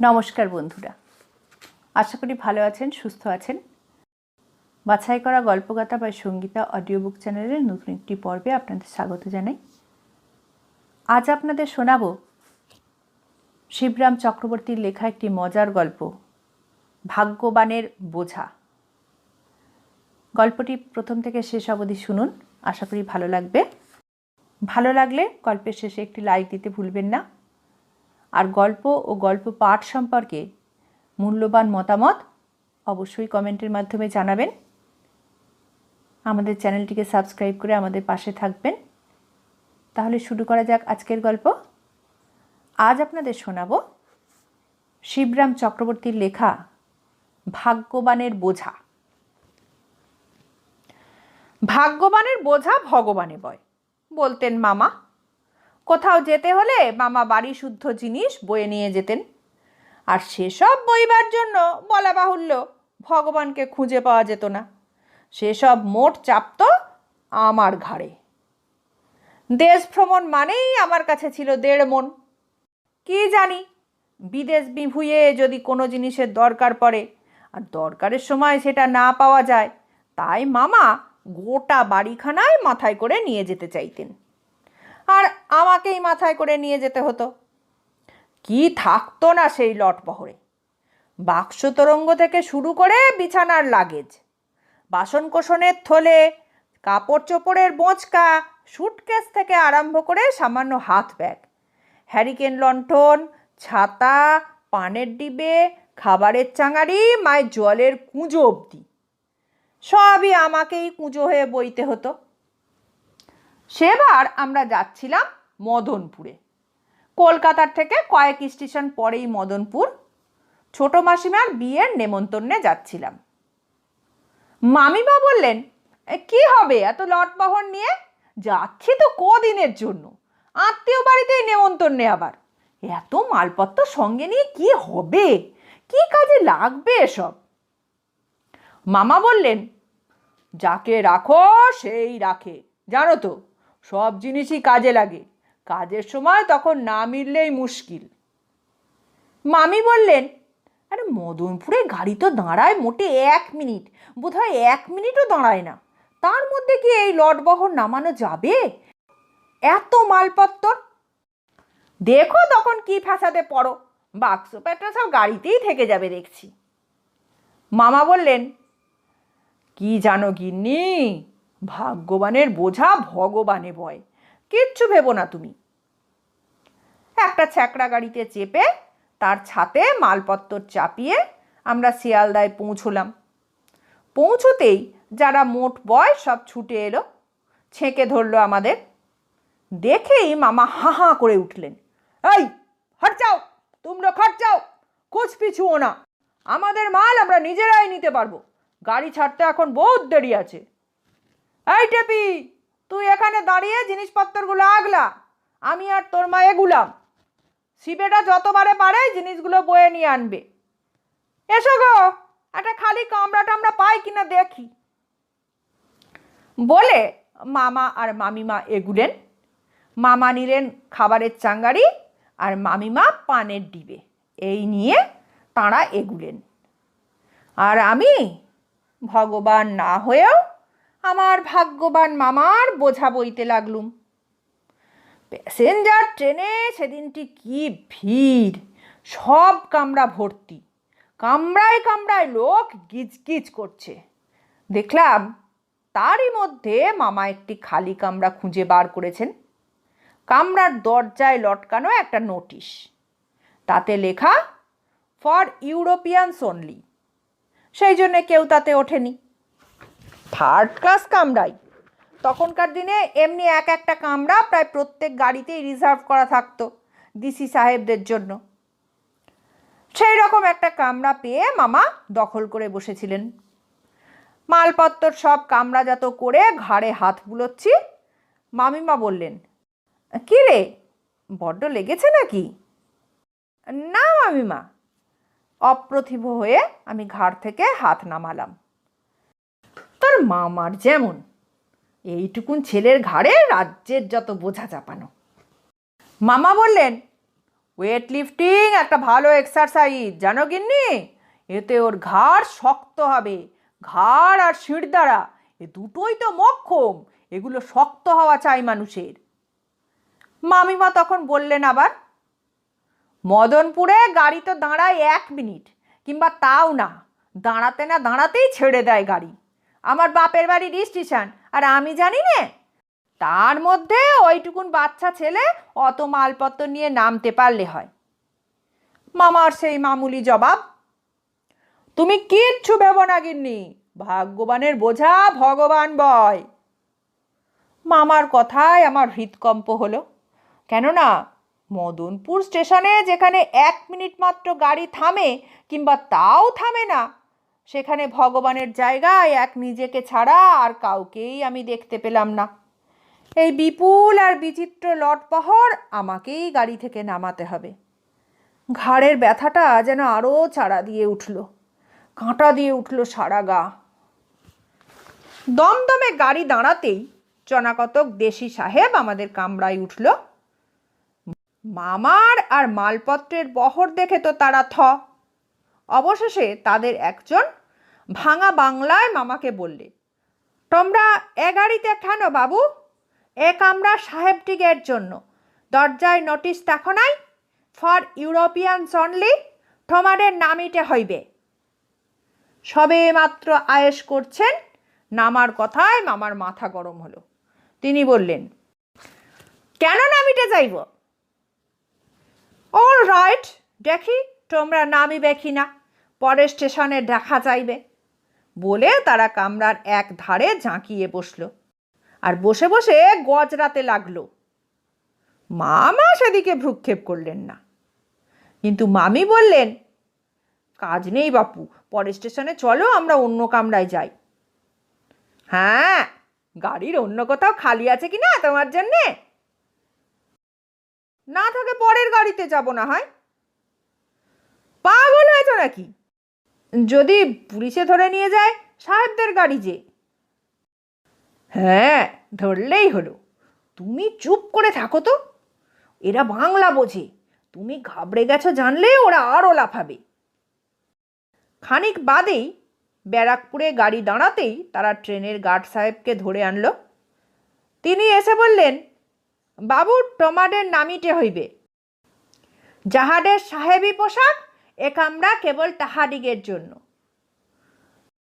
নমস্কার বন্ধুরা। আশা করি ভালো আছেন, সুস্থ আছেন। বাছাই করা গল্পগাথা বা সঙ্গীতা অডিও বুক চ্যানেলের নতুন একটি পর্বে আপনাদের স্বাগত জানাই। আজ আপনাদের শোনাব শিবরাম চক্রবর্তীর লেখা একটি মজার গল্প, ভাগ্যবানের বোঝা। গল্পটি প্রথম থেকে শেষ অবধি শুনুন, আশা করি ভালো লাগবে। ভালো লাগলে গল্পের শেষে একটি লাইক দিতে ভুলবেন না। আর গল্প ও গল্প পাঠ সম্পর্কে মূল্যবান মতামত অবশ্যই কমেন্টের মাধ্যমে জানাবেন। আমাদের চ্যানেলটিকে সাবস্ক্রাইব করে আমাদের পাশে থাকবেন। তাহলে শুরু করা যাক আজকের গল্প। আজ আপনাদের শোনাব শিবরাম চক্রবর্তীর লেখা ভাগ্যবানের বোঝা। ভাগ্যবানের বোঝা ভগবানে বয়, বলতেন মামা। কোথাও যেতে হলে মামা বাড়ি শুদ্ধ জিনিস বয়ে নিয়ে যেতেন। আর সেসব বইবার জন্য বলা বাহুল্য, ভগবানকে খুঁজে পাওয়া যেত না। সেসব মোট চাপত আমার ঘাড়ে। দেশ ভ্রমণ মানেই আমার কাছে ছিল দেড় মন। কি জানি, বিদেশ বিভুঁয়ে যদি কোনো জিনিসের দরকার পড়ে, আর দরকারের সময় সেটা না পাওয়া যায়, তাই মামা গোটা বাড়িখানায় মাথায় করে নিয়ে যেতে চাইতেন। আর আমাকেই মাথায় করে নিয়ে যেতে হতো। কি থাকতো না সেই লটবহরে বাক্স তরঙ্গ থেকে শুরু করে বিছানার লাগেজ, বাসনকোসনের থলে কাপড় চোপড়ের বোঁচকা, সুটকেস থেকে আরম্ভ করে সামান্য হাত ব্যাগ, হ্যারিকেন লণ্ঠন, ছাতা, পানের ডিবে, খাবারের চাঙারি, মায়ের জলের কুঁজো অবধি। সবই আমাকেই কুঁজো হয়ে বইতে হতো। সেবার আমরা যাচ্ছিলাম মদনপুরে। কলকাতার থেকে কয়েক স্টেশন পরেই মদনপুর। ছোট মাসিমার বিয়ের নেমন্তন্নে যাচ্ছিলাম। মামিমা বললেন "এ, কি হবে এত লটবহন নিয়ে? যাচ্ছি তো কদিনের জন্য। আত্মীয় বাড়িতেই নেমন্তন্নে আবার। এত মালপত্র সঙ্গে নিয়ে কি হবে? কি কাজে লাগবে এসব? মামা বললেন যাকে রাখো সেই রাখে। জানো তো সব জিনিসই কাজে লাগে। কাজের সময় তখন না মিললেই মুশকিল। মামি বললেন, আরে মদনপুরে গাড়ি তো দাঁড়ায় মোটে এক মিনিট। বোধহয় এক মিনিটও দাঁড়ায় না। তার মধ্যে কি এই লটবহর নামানো যাবে? এত মালপত্র দেখো তখন কি ফ্যাসাদে পড়ো। বাক্স প্যাটরা সব গাড়িতেই থেকে যাবে দেখছি। মামা বললেন, কি জানো গিন্নি? ভাগ্যবানের বোঝা ভগবানে বয় কিচ্ছু ভেবো না তুমি। একটা ছ্যাকড়া গাড়িতে চেপে তার ছাতে মালপত্র চাপিয়ে আমরা শিয়ালদায় পৌঁছলাম। পৌঁছতেই যারা মোট বয় সব ছুটে এলো, ছেঁকে ধরলো আমাদের। দেখেই মামা হা হা করে উঠলেন। এই, খরচাও, তোমরা খট যাও কোচ পিছুও না। আমাদের মাল আমরা নিজেরাই নিতে পারব। গাড়ি ছাড়তে এখন বহুত দেরি আছে। এই টেপি, তুই এখানে দাঁড়িয়ে জিনিসপত্রগুলো আগলা। আমি আর তোর মা এগুলাম শিবেটা যতবারে পারে জিনিসগুলো বয়ে নিয়ে আনবে। এসো গো, একটা খালি কামড়া টামড়া পাই কিনা দেখি। বলে মামা আর মামিমা এগুলেন। মামা নিলেন খাবারের চাঙ্গারি আর মামিমা পানের ডিবে। এই নিয়ে তাঁরা এগুলেন। আর আমি ভগবান না হয়েও আমার ভাগ্যবান মামার বোঝা বইতে লাগলুম। প্যাসেঞ্জার ট্রেনে সেদিনটি কি ভিড়? সব কামরা ভর্তি। কামরায় কামরায় লোক গিজগিজ করছে। দেখলাম তারই মধ্যে মামা একটি খালি কামরা খুঁজে বার করেছেন। কামরার দরজায় লটকানো একটা নোটিশ। তাতে লেখা ফর ইউরোপিয়ানস অনলি সেই জন্যে কেউ তাতে ওঠেনি। থার্ড ক্লাস কামরাই। তখনকার দিনে এমনি এক একটা কামরা প্রায় প্রত্যেক গাড়িতেই রিজার্ভ করা থাকতো ডিসি সাহেবদের জন্য। সেই রকম একটা কামরা পেয়ে মামা দখল করে বসেছিলেন। মালপত্র সব কামরাজাত করে ঘাড়ে হাত বুলোচ্ছি। মামিমা বললেন, কি রে, বড্ড লেগেছে নাকি? না মামিমা। অপ্রতিভ হয়ে আমি ঘাড় থেকে হাত নামালাম। মামার যেমন। এইটুকুন ছেলের ঘাড়ে রাজ্যের যত বোঝা চাপানো। মামা বললেন ওয়েট লিফটিং একটা ভালো এক্সারসাইজ জানো গিন্নি? এতে ওর ঘাড় শক্ত হবে, ঘাড় আর শিরদাঁড়া এ দুটোই তো মক্ষম, এগুলো শক্ত হওয়া চাই মানুষের। মামিমা তখন বললেন আবার, মদনপুরে গাড়ি তো দাঁড়ায় এক মিনিট, কিংবা তাও না। দাঁড়াতে না দাঁড়াতেই ছেড়ে দেয় গাড়ি। আমার বাপের বাড়ির স্টেশন, আর আমি জানি না, তার মধ্যে ওইটুকুন বাচ্চা ছেলে অত মালপত্র নিয়ে নামতে পারলে হয়। মামার সেই মামুলি জবাব, তুমি কিচ্ছু ভেবো না গিন্নি, ভাগ্যবানের বোঝা ভগবান বয়। মামার কথায় আমার হৃদকম্প হলো, কেননা মদনপুর স্টেশনে যেখানে এক মিনিট মাত্র গাড়ি থামে কিংবা তাও থামে না সেখানে ভগবানের জায়গায় এক নিজেকে ছাড়া আর কাউকেই আমি দেখতে পেলাম না। এই বিপুল আর বিচিত্র লটপহর আমাকেই গাড়ি থেকে নামাতে হবে। ঘাড়ের ব্যথাটা যেন আরও চাড়া দিয়ে উঠল, কাঁটা দিয়ে উঠল সারা গা। দমদমে গাড়ি দাঁড়াতেই চনাকতক দেশি সাহেব আমাদের কামরায় উঠল। মামার আর মালপত্রের বহর দেখে তো তারা থ। অবশেষে তাদের একজন ভাঙা বাংলায় মামাকে বললে, তোমরা এ গাড়িতে কেন বাবু? এ কামরা সাহেবটিগের জন্য। দরজায় নোটিশ দেখো নাই? ফর ইউরোপিয়ানস অনলি, তোমাদের নামিতে হইবে। সবে মাত্র আয়েস করছেন, নামার কথায় মামার মাথা গরম হলো। তিনি বললেন, কেন নামিতে যাইব? অল রাইট, দেখি তোমরা নামিবে কি না পরের স্টেশনে দেখা যাইবে। বলে তারা কামরার এক ধারে ঝাঁকিয়ে বসল আর বসে বসে গজরাতে লাগল। মামা সেদিকে ভ্রুক্ষেপ করলেন না। কিন্তু মামি বললেন, কাজ নেই বাপু, পরের স্টেশনে চলো, আমরা অন্য কামরায় যাই। হ্যাঁ গাড়ির অন্য কোথাও খালি আছে কি না তোমার জন্যে? না থাকে পরের গাড়িতে যাব না হয়। পাগল হয়েছ নাকি? যদি পুলিশে ধরে নিয়ে যায়, সাহেবদের গাড়ি যে। হ্যাঁ ধরলেই হলো। তুমি চুপ করে থাকো তো। এরা বাংলা বোঝে। তুমি ঘাবড়ে গেছো জানলে ওরা আরও লাফাবে। খানিক বাদেই ব্যারাকপুরে গাড়ি দাঁড়াতেই তারা ট্রেনের গার্ড সাহেবকে ধরে আনলো। তিনি এসে বললেন, বাবু টমাডের নামিটে হইবে। যাহাদের সাহেবী পোশাক এ কামরা কেবল তাহাদিগের জন্য।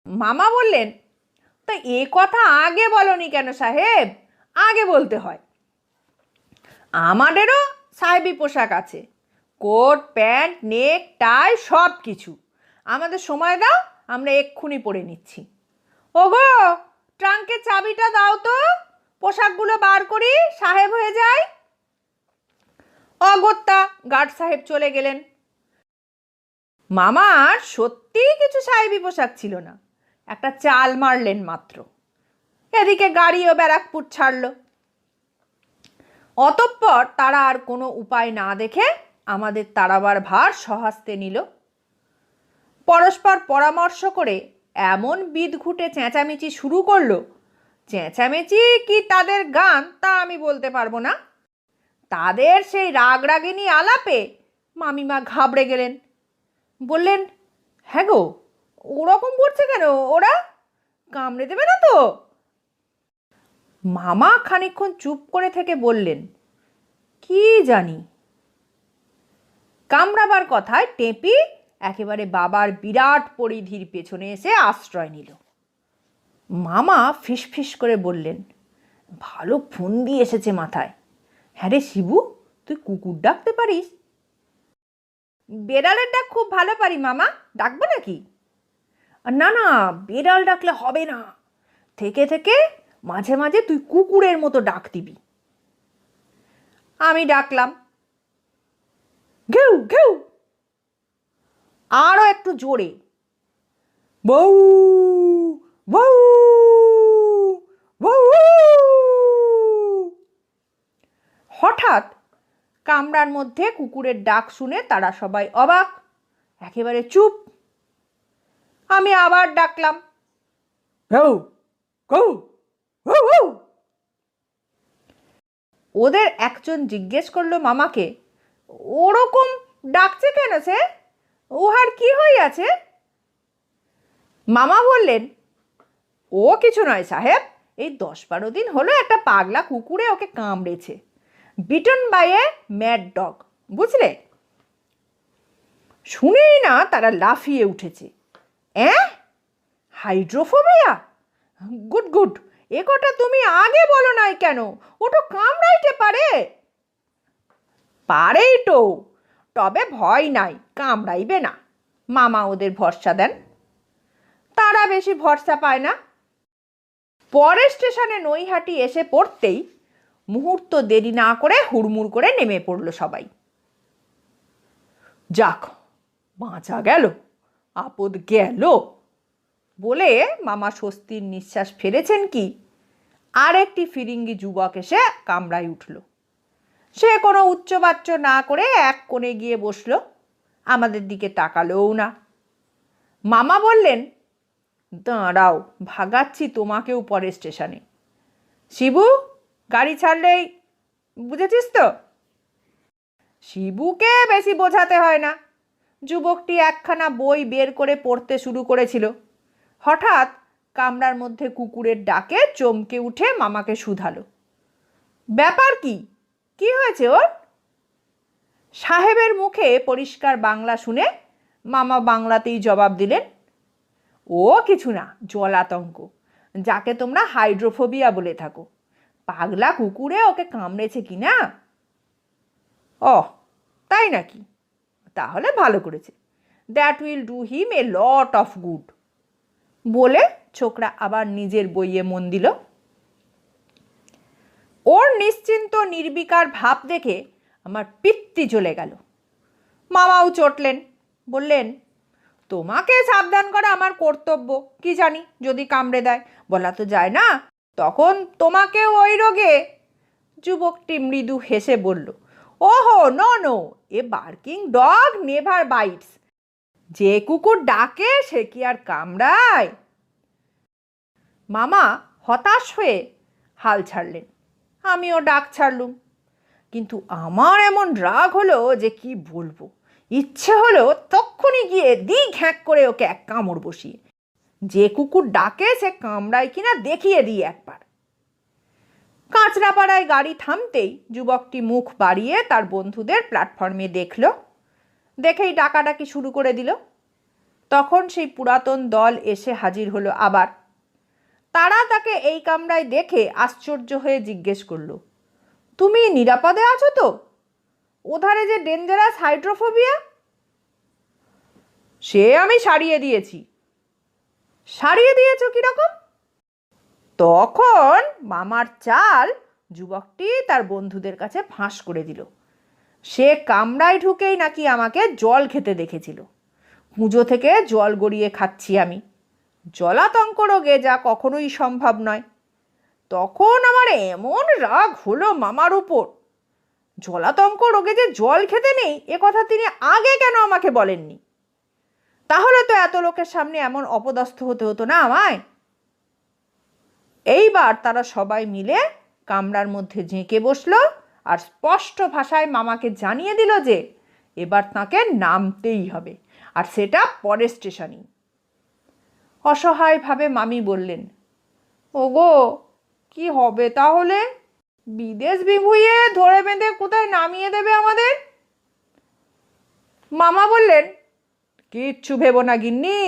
মামা বললেন, তা এ কথা আগে বলনি কেন সাহেব? আগে বলতে হয়। আমাদেরও সাহেবী পোশাক আছে। কোট, প্যান্ট, নেক, টাই, সব কিছু। আমাদের সময় দাও, আমরা এক্ষুনি পরে নিচ্ছি। ওগো ট্রাঙ্কের চাবিটা দাও তো। পোশাকগুলো বার করি, সাহেব হয়ে যায় অগত্যা গার্ড সাহেব চলে গেলেন। মামার সত্যিই কিছু সাহেবী পোশাক ছিল না। একটা চাল মারলেন মাত্র। এদিকে গাড়িও ব্যারাকপুর ছাড়ল। অতঃপর তারা আর কোনো উপায় না দেখে আমাদের তাড়াবার ভার সহস্তে নিল। পরস্পর পরামর্শ করে এমন বিদ ঘুটে চেঁচামেচি শুরু করল, চেঁচামেচি কি তাদের গান তা আমি বলতে পারব না। তাদের সেই রাগ রাগরাগিনী আলাপে মামিমা ঘাবড়ে গেলেন। বললেন হ্যাঁ গো, ওরকম করছে কেন? ওরা কামড়ে দেবে না তো? মামা খানিকক্ষণ চুপ করে থেকে বললেন, কি জানি? কামড়াবার কথায় টেপি একেবারে বাবার বিরাট পরিধির পেছনে এসে আশ্রয় নিল। মামা ফিসফিস করে বললেন, ভালো ফন্দি এসেছে মাথায়। হ্যাঁ রে শিবু, তুই কুকুর ডাকতে পারিস? বেড়ালের ডাক খুব ভালো পারি, মামা। ডাকবো নাকি? না না, বেড়াল ডাকলে হবে না। থেকে থেকে মাঝে মাঝে তুই কুকুরের মতো ডাক দিবি। আমি ডাকলাম। ঘেউ ঘেউ। আরও একটু জোরে। বউ বউ বউ। হঠাৎ কামরার মধ্যে কুকুরের ডাক শুনে তারা সবাই অবাক। একেবারে চুপ। আমি আবার ডাকলাম। ওদের একজন জিজ্ঞেস করল মামাকে ওরকম ডাকছে কেন সে? উহার কি হইয়াছে? মামা বললেন ও কিছু নয় সাহেব এই দশ বারো দিন হলো একটা পাগলা কুকুরে ওকে কামড়েছে। Bitten by a mad dog বুঝলে? শুনেই না তারা লাফিয়ে উঠেছে। অ্যাঁ? হাইড্রোফোবিয়া? Good good. এ কথা তুমি আগে বলো নাই কেন? ওটা কামড়াইতে পারে। পারেই তো। তবে ভয় নাই, কামড়াইবে না। মামা ওদের ভরসা দেন। তারা বেশি ভরসা পায় না। পরের স্টেশনে নৈহাটি এসে পড়তেই মুহূর্ত দেরি না করে হুড়মুড় করে নেমে পড়ল সবাই। যাক, বাঁচা গেল, আপদ গেল। বলে মামা স্বস্তির নিঃশ্বাস ফেলেছেন কি? আর একটি ফিরিঙ্গি যুবক এসে কামড়ায় উঠল। সে কোনো উচ্চবাচ্য না করে এক কোণে গিয়ে বসল, আমাদের দিকে তাকালোও না। মামা বললেন, দাঁড়াও, ভাগাচ্ছি তোমাকেও পরে স্টেশনে। শিবু গাড়ি ছাড়লেই, বুঝেছিস তো? শিবুকে বেশি বোঝাতে হয় না। যুবকটি একখানা বই বের করে পড়তে শুরু করেছিল। হঠাৎ কামরার মধ্যে কুকুরের ডাকে চমকে উঠে মামাকে শুধালো। ব্যাপার কি? কি হয়েছে ওর? সাহেবের মুখে পরিষ্কার বাংলা শুনে মামা বাংলাতেই জবাব দিলেন, ও কিছু না জলাতঙ্ক যাকে তোমরা হাইড্রোফোবিয়া বলে থাকো। পাগলা কুকুরে ওকে কামড়েছে কি না? ও, তাই নাকি? তাহলে ভালো করেছে। That will do him a lot of good বলে ছোকরা আবার নিজের বইয়ে মন দিল। ওর নিশ্চিন্ত নির্বিকার ভাব দেখে আমার পিত্তি চলে গেল। মামাও চটলেন, বললেন, তোমাকে সাবধান করা আমার কর্তব্য, কি জানি, যদি কামড়ে দেয়, বলা তো যায় না? তখন তোমাকেও ওই রোগে? যুবকটি মৃদু হেসে বলল, ওহো, no no, a barking dog never bites. যে কুকুর ডাকে, সে কি আর কামড়ায়? মামা হতাশ হয়ে হাল ছাড়লেন, আমিও ডাক ছাড়লুম। কিন্তু আমার এমন রাগ হলো যে কি বলব? ইচ্ছে হলো তক্ষুনি গিয়ে দি ঘ্যাঁক করে ওকে এক কামড় বসিয়ে যে কুকুর ডাকে সে কামড়ায় কিনা দেখিয়ে দিই একবার। কাঁচরাপাড়ায় গাড়ি থামতেই যুবকটি মুখ বাড়িয়ে তার বন্ধুদের প্ল্যাটফর্মে দেখল। দেখেই ডাকাডাকি শুরু করে দিল। তখন সেই পুরাতন দল এসে হাজির হলো আবার। তারা তাকে এই কামরায় দেখে আশ্চর্য হয়ে জিজ্ঞেস করল, তুমি নিরাপদে আছো তো? ওধারে যে ডেঞ্জারাস হাইড্রোফোবিয়া সে আমি সারিয়ে দিয়েছি। সারিয়ে দিয়েছ কীরকম? তখন মামার চাল যুবকটি তার বন্ধুদের কাছে ফাঁস করে দিল। সে কামরায় ঢুকেই নাকি আমাকে জল খেতে দেখেছিল। পুজো থেকে জল গড়িয়ে খাচ্ছি আমি। জলাতঙ্ক রোগে যা কখনোই সম্ভব নয়। তখন আমার এমন রাগ হলো মামার উপর। জলাতঙ্ক রোগে যে জল খেতে নেই, এ কথা তিনি আগে কেন আমাকে বলেননি? তাহলে তো এত লোকের সামনে এমন অপদস্থ হতে হতো না আমায়। এইবার তারা সবাই মিলে কামরার মধ্যে ঝেঁকে বসল আর স্পষ্ট ভাষায় মামাকে জানিয়ে দিল যে এবার তাকে নামতেই হবে, আর সেটা পরের স্টেশনেই। অসহায়ভাবে মামি বললেন, ওগো, কি হবে তাহলে? বিদেশ বিভুঁইয়ে ধরে বেঁধে কোথায় নামিয়ে দেবে আমাদের? মামা বললেন কিচ্ছু ভেবো না, গিন্নি।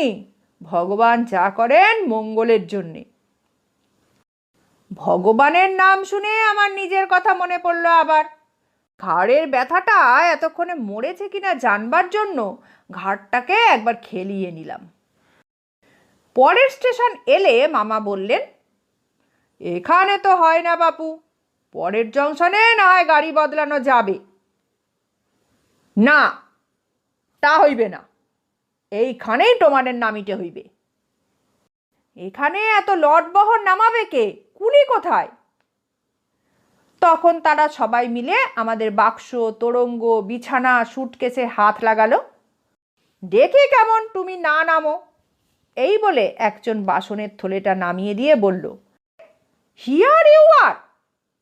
ভগবান যা করেন মঙ্গলের জন্যে। ভগবানের নাম শুনে আমার নিজের কথা মনে পড়ল আবার। ঘাড়ের ব্যথাটা এতক্ষণে মরেছে কিনা জানবার জন্য ঘাড়টাকে একবার খেলিয়ে নিলাম। পরের স্টেশন এলে মামা বললেন, এখানে তো হয় না বাপু, পরের জংশনে না হয় গাড়ি বদলানো যাবে। না, তা হইবে না। এইখানেই তোমাদের নামিতে হইবে। এখানে এত লটবহর নামাবে কে? কুলি কোথায়? তখন তারা সবাই মিলে আমাদের বাক্স, তোরঙ্গ, বিছানা, সুটকেসে হাত লাগালো। দেখি কেমন তুমি না নামো। এই বলে একজন বাসনের থলেটা নামিয়ে দিয়ে বলল হিয়ার ইউ আর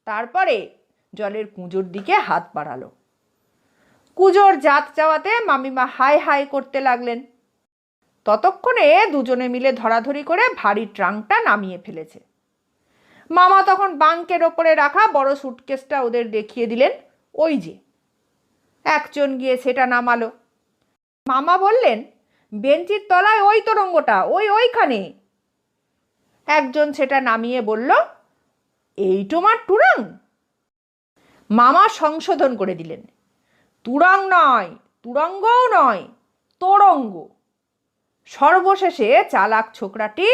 তারপরে জলের কুঁজোর দিকে হাত বাড়ালো। কুজোর জাত চাওয়াতে মামিমা হাই হাই করতে লাগলেন। ততক্ষণে দুজনে মিলে ধরাধরি করে ভারী ট্রাঙ্কটা নামিয়ে ফেলেছে। মামা তখন বাঙ্কের ওপরে রাখা বড় সুটকেসটা ওদের দেখিয়ে দিলেন, ওই যে। একজন গিয়ে সেটা নামালো। মামা বললেন, বেঞ্চির তলায় ওই তোরঙ্গটা, ওই ওইখানে। একজন সেটা নামিয়ে বলল, এই তোমার টুরাং মামা সংশোধন করে দিলেন, তুরাং নয়, তুরঙ্গও নয়, তোরঙ্গ। সর্বশেষে চালাক ছোকরাটি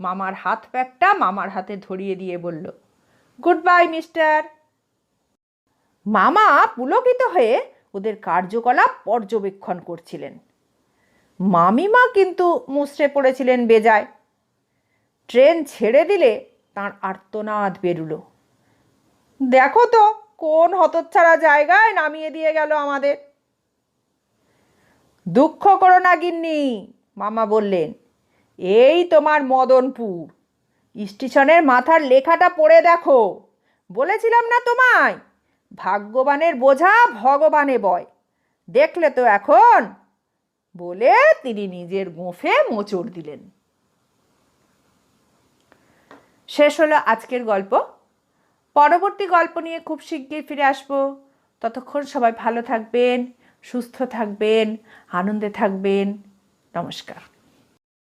মামার হাত প্যাকটা মামার হাতে ধরিয়ে দিয়ে বলল গুড বাই মিস্টার। মামা পুলকিত হয়ে ওদের কার্যকলাপ পর্যবেক্ষণ করছিলেন। মামিমা কিন্তু মুচড়ে পড়েছিলেন বেজায়। ট্রেন ছেড়ে দিলে তার আর্তনাদ বেরুলো। দেখো তো, কোন হতচ্ছাড়া জায়গায় নামিয়ে দিয়ে গেল আমাদের? দুঃখ করো না গিন্নি মামা বললেন, এই তোমার মদনপুর। স্টেশনের মাথার লেখাটা পড়ে দেখো। বলেছিলাম না তোমায়, ভাগ্যবানের বোঝা ভগবানে বয়। দেখলে তো এখন। বলে তিনি নিজের গোঁফে মোচড় দিলেন। শেষ হলো আজকের গল্প। পরবর্তী গল্প নিয়ে খুব শিগগির ফিরে আসব। ততক্ষণ সবাই ভালো থাকবেন, সুস্থ থাকবেন, আনন্দে থাকবেন। নমস্কার